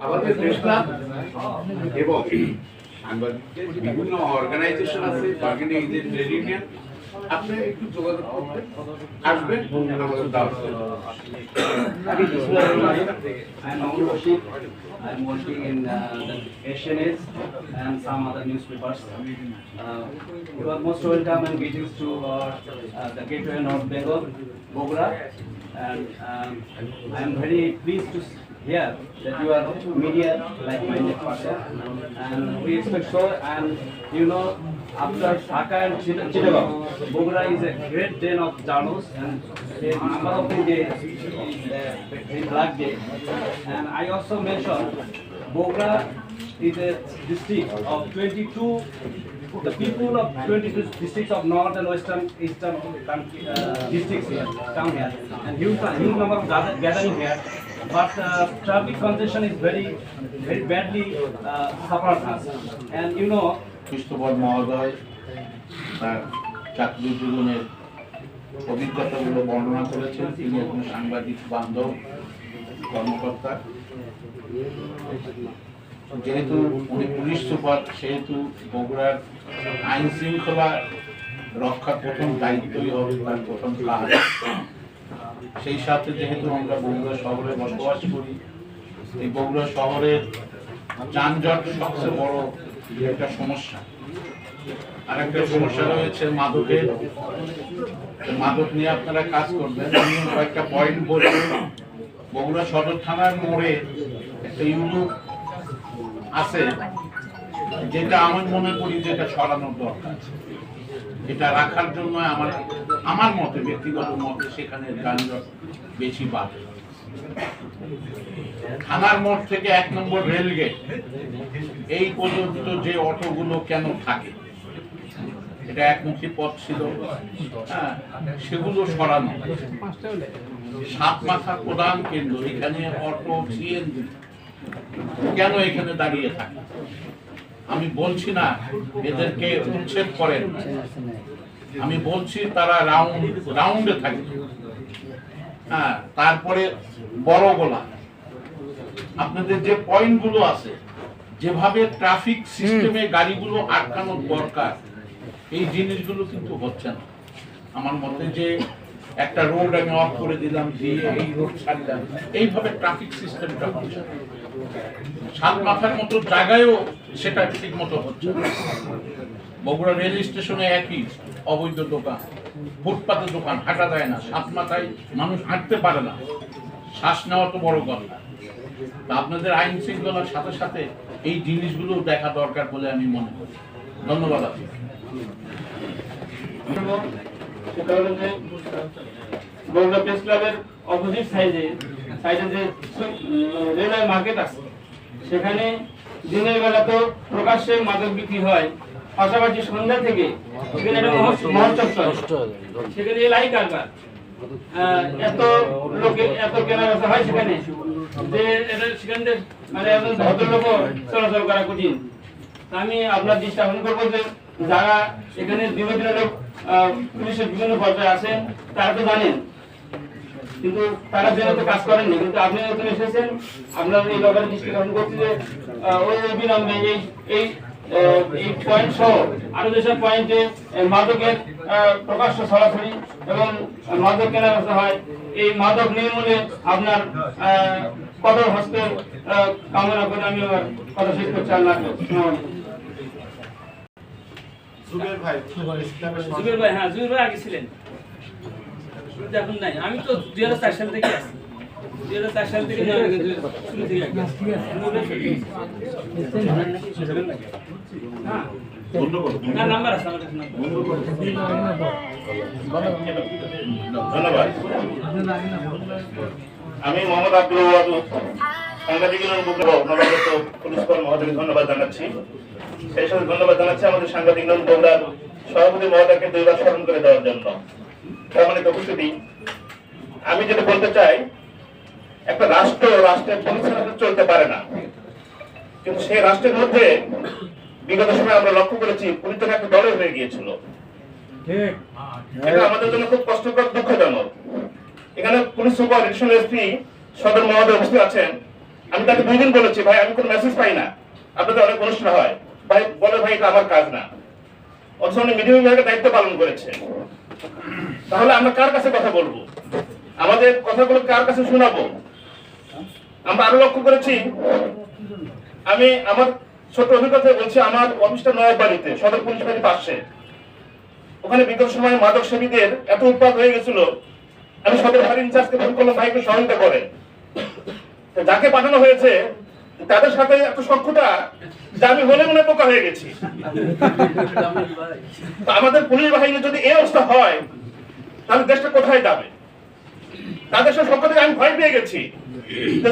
আমাদের press club এবং সাংবাদিকদের বিভিন্ন অর্গানাইজেশন আছে বার্গেনিং এজেন্ট ট্রেড ইউনিয়ন আপনি একটু যোগাযোগ করবেন আসবেন আমাদের দাওয়াত করবেন। I'm Mahmoud Rashid. I'm working in uh, the Asian Age and some other newspapers. Uh, you are most welcome and greetings to our, uh, the Gateway North Bengal, Bogra. And um, I am very pleased to hear that you are media like-minded person. And we expect so. And you know, after Dhaka and Chit- Chittagong, Bogra is a great den of journals and the number of the in Black Day. And I also mentioned Bogra is a district of 22 the people of 22 districts of north and western eastern uh, districts here come here and huge, huge number of gather- gathering here but uh, traffic congestion is very very badly uh, suffered us and you know খ্রিস্টপদ মহোদয় তার চাকরি জীবনের অভিজ্ঞতাগুলো বর্ণনা করেছেন। তিনি একজন সাংবাদিক বান্ধব কর্মকর্তা। যেহেতু উনি পুলিশ সুপার সেহেতু বগুড়ার আইন শৃঙ্খলা রক্ষার প্রথম দায়িত্বই হবে তার প্রথম কাজ। সেই সাথে যেহেতু আমরা বগুড়া শহরে বসবাস করি, এই বগুড়া শহরের যানজট সবচেয়ে বড় একটা সমস্যা। আর একটা সমস্যা রয়েছে মাদকের। মাদক নিয়ে আপনারা কাজ করবেন। আমি কয়েকটা পয়েন্ট বলব। বগুড়া সদর থানার মোড়ে একটা ইউটিউব আছে, যেটা আমি মনে করি যেটা ছড়ানোর দরকার। এটা রাখার জন্য আমার আমার মতে, ব্যক্তিগত মতে, সেখানে যানজট বেশি বাড়ে থানার মোড় থেকে এক নম্বর রেলগেট, এই পর্যন্ত যে অটোগুলো কেন থাকে? এটা একমুখী পথ ছিল। হ্যাঁ সেগুলো সরানো। সাত মাথা প্রধান কেন্দ্র, এখানে অটো সিএনজি কেন এখানে দাঁড়িয়ে থাকে? আমি বলছি না, এদেরকে উচ্ছেদ করেন। আমি বলছি তারা রাউন্ড রাউন্ডে থাকে হ্যাঁ তারপরে বড় গোলা। আপনাদের যে পয়েন্টগুলো আছে যেভাবে ট্রাফিক সিস্টেমে গাড়িগুলো আটকানোর দরকার এই জিনিসগুলো কিন্তু হচ্ছে না। আমার মতে যে একটা রোড আমি অফ করে দিলাম দিয়ে এই রোড ছাড়লাম এইভাবে ট্রাফিক সিস্টেমটা হচ্ছে। সাত মাথার মতো জায়গায়ও সেটা ঠিক মতো হচ্ছে বগুড়া রেল স্টেশনে একই অবৈধ দোকান, ফুটপাতের দোকান হাঁটা যায় না, সাত মাথায় মানুষ হাঁটতে পারে না। শ্বাস নেওয়া তো বড় কথা। আপনাদের আইন শৃঙ্খলার সাথে সাথে এই জিনিসগুলো দেখা দরকার বলে আমি মনে করি। ধন্যবাদ আপনাকে। সেটা বগুড়া প্রেস ক্লাবের অপোজিট সাইডে রেলওয়ে মার্কেট আছে, সেখানে দিনের বেলা তো প্রকাশ্যে মাদক বিক্রি হয়, পাশাপাশি সন্ধ্যা থেকে সেখানে একটা মহোৎসব সেখানে এলাই কারবার এত লোকে, এত কেনা বেচা হয় সেখানে যে এটা সেখানে মানে একজন ভদ্রলোকও চলাচল করা কঠিন। আমি আপনার দৃষ্টি আকর্ষণ করব যে যারা এখানে বিভিন্ন লোক পুলিশের বিভিন্ন পর্যায়ে আছেন, তারা তো জানেন কিন্তু তারা জেনে তো কাজ করেননি। কিন্তু আপনি নতুন এসেছেন আপনার এই ব্যাপারে দৃষ্টি আকর্ষণ করছি যে ওই অবিলম্বে এই এই এই পয়েন্ট সহ আরও যেসব পয়েন্টে মাদকের প্রকাশ্য ছড়াছড়ি এবং মাদক কেনা বেচা হয় এই মাদক নির্মূলে আপনার কঠোর হস্তে কামনা করে আমি আমার কথা শেষ করছি। আল্লাহ। জুবের ভাই জুবের ভাই হ্যাঁ জুবের ভাই আগে ছিলেন। এখন নাই। আমি তো দুই হাজার চার সাল থেকে আছি। দুই হাজার চার সাল থেকে আমি শুরু থেকে না নাম্বার আছে আমার ধন্যবাদ। আমি মোহাম্মদ আব্দুল উপগ্রহ নবাগত পুলিশ কর্ম মহোদয়কে ধন্যবাদ জানাচ্ছি। সেই সাথে ধন্যবাদ জানাচ্ছি আমাদের সাংবাদিক বগুড়ার সভাপতি মহোদয়কে দুইবার স্মরণ করে দেওয়ার জন্য। সম্মানিত উপস্থিতি আমি যেটা বলতে চাই একটা রাষ্ট্র রাষ্ট্রের পুলিশ ছাড়া তো চলতে পারে না। কিন্তু সেই রাষ্ট্রের মধ্যে বিগত সময় আমরা লক্ষ্য করেছি পুলিশ একটা দলে হয়ে গিয়েছিল। এটা আমাদের জন্য খুব কষ্টকর দুঃখজনক। এখানে পুলিশ সুপার এডিশনাল এসপি সদর মহোদয় উপস্থিত আছেন। আমি তাকে দুই দিন বলেছি ভাই আমি কোনো মেসেজ পাই না। আপনাদের অনেক অনুষ্ঠান হয়। ভাই বলে ভাই এটা আমার কাজ না। অথচ উনি মিডিয়া বিভাগের দায়িত্ব পালন করেছে তাহলে আমরা কার কাছে কথা বলব? আমাদের কথাগুলো কার কাছে শোনাবো? আমরা আরও লক্ষ্য করেছি, আমি আমার ছোট অভিজ্ঞতা বলছি, আমার অফিসটা নয় বাড়িতে সদর পুলিশ পাশে। ওখানে বিগত সময় মাদক সেবীদের এত উৎপাদ হয়ে গেছিল, আমি সদর বাড়ির ইনচার্জকে ফোন করলাম, ভাইকে সহায়তা করে। যাকে পাঠানো হয়েছে তাদের সাথে এত সক্ষতা যে আমি মনে মনে বোকা হয়ে গেছি। আমাদের পুলিশ বাহিনী যদি এই অবস্থা হয়, তাহলে দেশটা কোথায় যাবে? তাদের সাথে সক্ষতা আমি ভয় পেয়ে গেছি।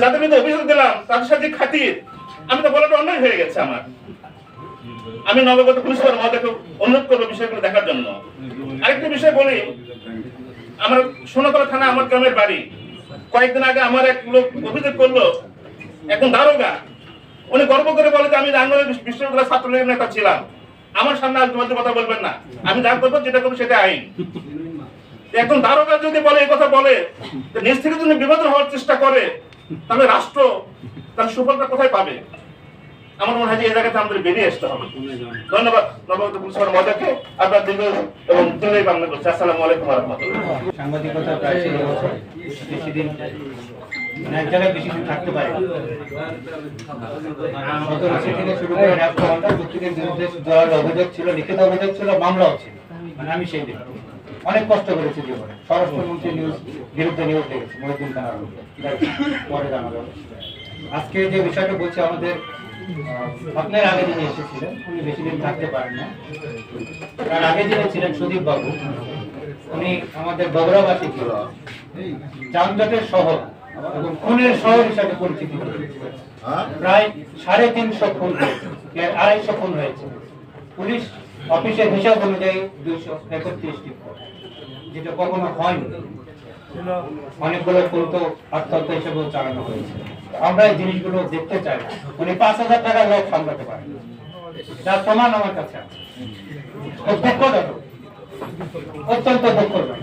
যাদের বিরুদ্ধে অভিযোগ দিলাম, তাদের সাথে খাতির, আমি তো বলাটা অন্যায় হয়ে গেছে আমার। আমি নবগত পুলিশ মহোদয়কে অনুরোধ করব বিষয়গুলো দেখার জন্য। আরেকটা বিষয় বলি, আমার সোনাতলা থানা, আমার গ্রামের বাড়ি। কয়েকদিন আগে আমার এক লোক অভিযোগ করল এখন দারোগা। উনি গর্ব করে বলে যে আমি রাঙ্গলের বিশ্ববিদ্যালয় ছাত্রলীগের নেতা ছিলাম। আমার সামনে আর তোমাদের কথা বলবেন না। আমি যা করব যেটা করব সেটা আইন। এখন দারোগা যদি বলে, এই কথা বলে নিজ থেকে যদি বিভাজন হওয়ার চেষ্টা করে, তাহলে রাষ্ট্র তার সুফলটা কোথায় পাবে? আমার মনে হয় যে এই জায়গাতে আমাদের বেরিয়ে আসতে হবে। ধন্যবাদ। নবগত পুলিশ সুপার মহোদয়কে। আপনার দীর্ঘ এবং দীর্ঘই কামনা করছি। আসসালামু আলাইকুম সাংবাদিকতা প্রায় মানে এক জায়গায় বেশি দিন থাকতে পারে। থেকে শুরু করে র্যাব কমান্ডার ব্যক্তিদের বিরুদ্ধে দেওয়ার অভিযোগ ছিল, লিখিত অভিযোগ ছিল, মামলাও ছিল। মানে আমি সেই ব্যক্তি। অনেক কষ্ট করেছি জীবনে। স্বরাষ্ট্রমন্ত্রী নিউজ, বিরুদ্ধে নিউজ দেখেছি, মহিউদ্দিন খানার পরে জানা আজকে যে বিষয়টা বলছি, আমাদের আপনার আগে যিনি এসেছিলেন, উনি বেশি দিন থাকতে পারেন না। তার আগে যিনি ছিলেন সুদীপ বাবু, উনি আমাদের বগুড়াবাসী ছিল। যানজটের শহর। এবং খুনের শহর হিসাবে পরিচিতি। প্রায় সাড়ে তিনশো খুন আড়াইশো খুন হয়েছে। পুলিশ অফিসের হিসাব অনুযায়ী দুইশো একত্রিশটি যেটা কখনো হয়নি। অনেকগুলো খুন তো আত্মহত্যা হিসেবেও চালানো হয়েছে। আমরা এই জিনিসগুলো দেখতে চাই না। উনি পাঁচ হাজার টাকার লোক সামলাতে পারেন। যার প্রমাণ আমার কাছে আছে। দুঃখজনক। অত্যন্ত দুঃখজনক।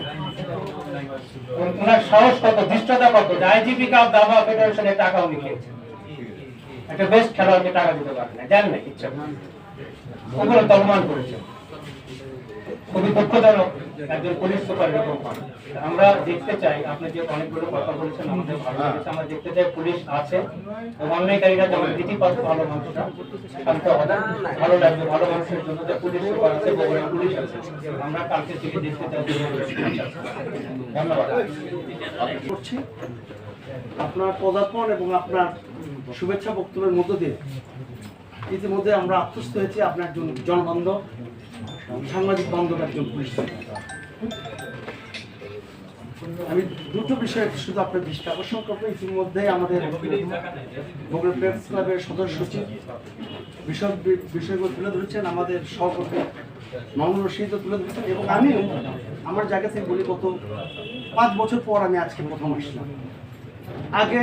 ওনার সাহস কত? দৃষ্টতা কত? আইজিপি কাপ দাবা ফেডারেশনে টাকা উনি খেয়েছেন। একটা বেস্ট খেলোয়াড়কে টাকা দিতে পারেন না জান না, ইচ্ছা ওগুলো তলমান করেছে খুবই দুঃখজনক একজন পুলিশ সুপার এরকম আমরা দেখতে চাই আপনি যে অনেকগুলো কথা বলেছেন আমাদের ভালো লেগেছে আমরা দেখতে চাই পুলিশ আছে। এবং অন্যায়কারীরা যেমন ভীতি পাচ্ছে ভালো মানুষরা শান্ত হবে ভালো লাগবে ভালো মানুষের জন্য যে পুলিশ সুপার আছে বগুড়া পুলিশ আছে। আমরা কালকে থেকে দেখতে চাই। ধন্যবাদ। করছি। আপনার পদার্পণ এবং আপনার শুভেচ্ছা বক্তব্যের মধ্য দিয়ে ইতিমধ্যে আমরা আত্মস্থ হয়েছি আপনার একজন জনবান্ধব সাংবাদিক বান্ধব একজন পুলিশ আমি দুটো বিষয়ে শুধু আপনার দৃষ্টি আকর্ষণ করব। ইতিমধ্যে আমাদের বগুড়া প্রেস ক্লাবের সদস্য সচিব বিষয় বিষয়গুলো তুলে ধরেছেন, আমাদের সহকর্মী মামুন রশিদ তুলে ধরেছেন এবং আমিও আমার জায়গা থেকে বলি, গত পাঁচ বছর পর আমি আজকে প্রথম আসলাম। আগে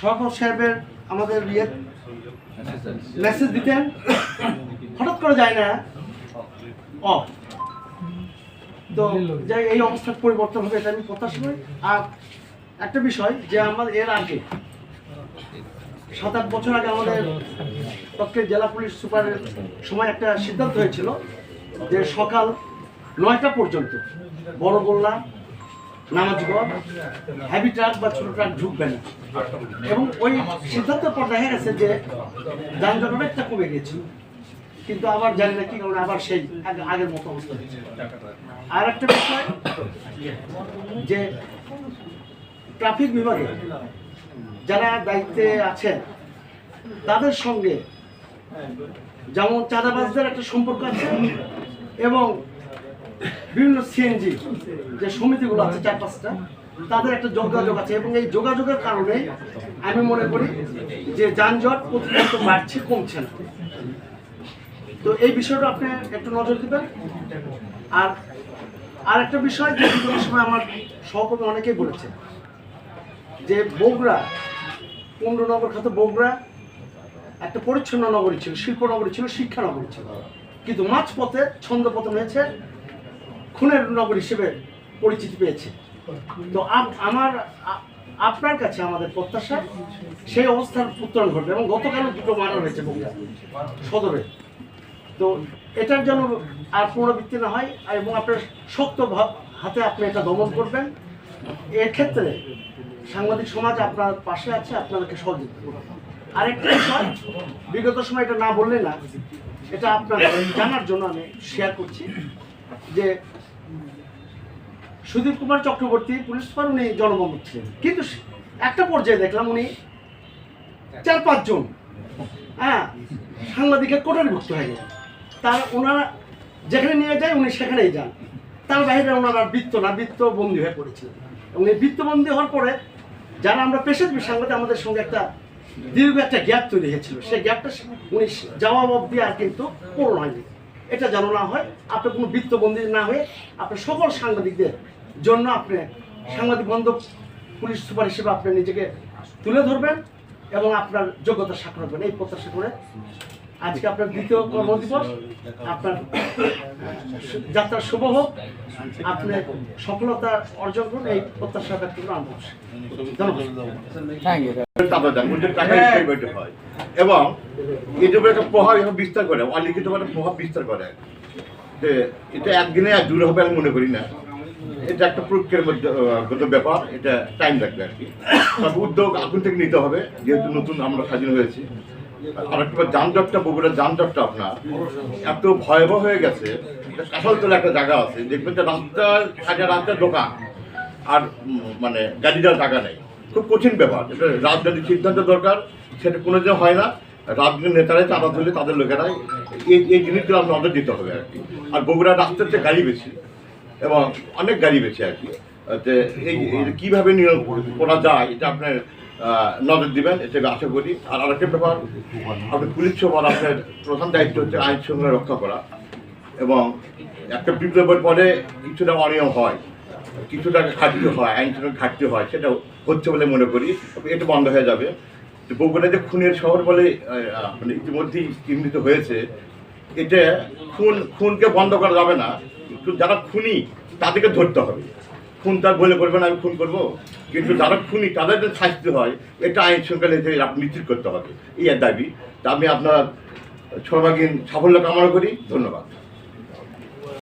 সরকার সাহেবের আমাদের ইয়ে মেসেজ দিতেন, হঠাৎ করে যায় না। অফ। তো যাই এই অবস্থার পরিবর্তন হবে এটা আমি প্রত্যাশা করি আর একটা বিষয় যে আমার এর আগে সাত আট বছর আগে আমাদের তৎকালীন জেলা পুলিশ সুপারের সময় একটা সিদ্ধান্ত হয়েছিল যে সকাল নয়টা পর্যন্ত বড় গোল্লা নামাজগঞ্জ হেভি ট্রাক বা ছোট ট্রাক ঢুকবে না। এবং ওই সিদ্ধান্তের পর দেখা গেছে যে যানজট অনেকটা কমে গেছে কিন্তু আবার জানি না কি কারণে আবার সেই আগের মতো অবস্থা আর একটা বিষয়, যে ট্রাফিক বিভাগে যারা দায়িত্বে আছেন, তাদের সঙ্গে যেমন চাঁদাবাজদের একটা সম্পর্ক আছে এবং বিভিন্ন সিএনজি যে সমিতিগুলো আছে চার পাঁচটা, তাদের একটা যোগাযোগ আছে এবং এই যোগাযোগের কারণে আমি মনে করি যে যানজট প্রতিনিয়ত বাড়ছে, কমছে না। তো এই বিষয়টা আপনি একটু নজর দিবেন। আর আর একটা বিষয় যে সময় আমার সহকর্মী অনেকেই বলেছে যে বগুড়া কুণ্ডনগর খ্যাত বগুড়া একটা পরিচ্ছন্ন নগরী ছিল, শিল্প নগরী ছিল, শিক্ষা নগরী ছিল। কিন্তু মাঝপথে ছন্দপতন হয়েছে খুনের নগর হিসেবে পরিচিতি পেয়েছে। তো আম- আমার আপনার কাছে আমাদের প্রত্যাশা, সেই অবস্থার উত্তরণ ঘটবে এবং গতকাল দুটো মার্ডার হয়েছে বগুড়া সদরে। তো এটার জন্য আর পুনরাবৃত্তি না হয়, এবং আপনার শক্ত হাতে আপনি এটা দমন করবেন। এক্ষেত্রে সাংবাদিক সমাজ আপনার পাশে আছে, আপনাদেরকে সহযোগিতা করবে। আরেকটা বিষয়, বিগত সময় এটা না বললে না, এটা আপনার জানার জন্য আমি শেয়ার করছি যে সুদীপ কুমার চক্রবর্তী পুলিশ সুপার উনি জনবন্ধু ছিলেন। কিন্তু একটা পর্যায়ে দেখলাম উনি চার পাঁচজন হ্যাঁ সাংবাদিকের কোটারিভুক্ত হয়ে গেলেন। তার ওনারা যেখানে নিয়ে যায় উনি সেখানেই যান। তার বাইরে ওনারা বৃত্ত না বৃত্ত বন্দী হয়ে পড়েছিলেন। এবং এই বৃত্তবন্দী হওয়ার পরে যারা আমরা পেশাজীবী সাংবাদিক, আমাদের সঙ্গে একটা দীর্ঘ একটা গ্যাপ তৈরি হয়েছিল। সেই গ্যাপটা উনি জবাব অব্দি আর কিন্তু পূরণ হয়নি। এটা যেন না হয় আপনি কোনো বৃত্তবন্দী না হয়ে আপনি সকল সাংবাদিকদের জন্য আপনি সাংবাদিক বান্ধব পুলিশ সুপার হিসেবে আপনি নিজেকে তুলে ধরবেন এবং আপনার যোগ্যতা স্বাক্ষর হবেন এই প্রত্যাশা করে আজকে আপনার দ্বিতীয় কর্মদিবস আপনার যাত্রা শুভ হোক। আপনি সফলতা অর্জন করুন এই প্রত্যাশা ব্যক্ত পেমেন্ট হয়। এবং এটার একটা প্রভাব এখন বিস্তার করে। অলিখিত প্রভাব বিস্তার করে। যে এটা একদিনে এক দূর হবে আমি মনে করি না। এটা একটা প্রক্রিয়ার মধ্যে ব্যাপার। এটা টাইম লাগবে আর কি। তবে উদ্যোগ এখন থেকে নিতে হবে। যেহেতু নতুন আমরা স্বাধীন হয়েছি। আর একটা যানজটটা বগুড়ার যানজটটা আপনার? এত ভয়াবহ হয়ে গেছে। কাঁঠালতলা একটা জায়গা আছে। দেখবেন যে রাস্তার সাজা রাস্তার দোকান। আর মানে গাড়ি যাওয়ার জায়গা নেই। খুব কঠিন ব্যাপার। এটা রাজনৈতিক সিদ্ধান্ত দরকার। সেটা কোনো দিন হয় না। রাজনৈতিক নেতারাই চাঁদা তুলে তাদের লোকেরাই এই এই জিনিসগুলো আমরা নজর দিতে হবে আর কি। আর বগুড়া রাস্তার চেয়ে গাড়ি বেশি। এবং অনেক গাড়ি বেশি আর কি। যে এই কীভাবে নিয়োগ করা যায়, এটা আপনার নজর দিবেন এটা আশা করি। আর আরেকটা ব্যাপার, আপনি পুলিশ সবার আপনার প্রধান দায়িত্ব হচ্ছে আইন শৃঙ্খলা রক্ষা করা। এবং একটা বিপ্লবের পরে কিছুটা অনিয়ম হয়, কিছুটা ঘাটতি হয়, আইন শৃঙ্খলা ঘাটতি হয়, সেটা হচ্ছে বলে মনে করি। এটা বন্ধ হয়ে যাবে। বগুড়া যে খুনের শহর বলে মানে ইতিমধ্যেই চিহ্নিত হয়েছে, এটা খুন, খুনকে বন্ধ করা যাবে না। কিন্তু যারা খুনি, তাদেরকে ধরতে হবে। খুন তার বলে করবেন আমি খুন করব। কিন্তু যারা খুনি, তাদের শাস্তি হয়। এটা আইন শৃঙ্খলা নিশ্চিত করতে হবে। এই দাবি। তা আমি আপনার সর্বাঙ্গীন সাফল্য কামনা করি। ধন্যবাদ।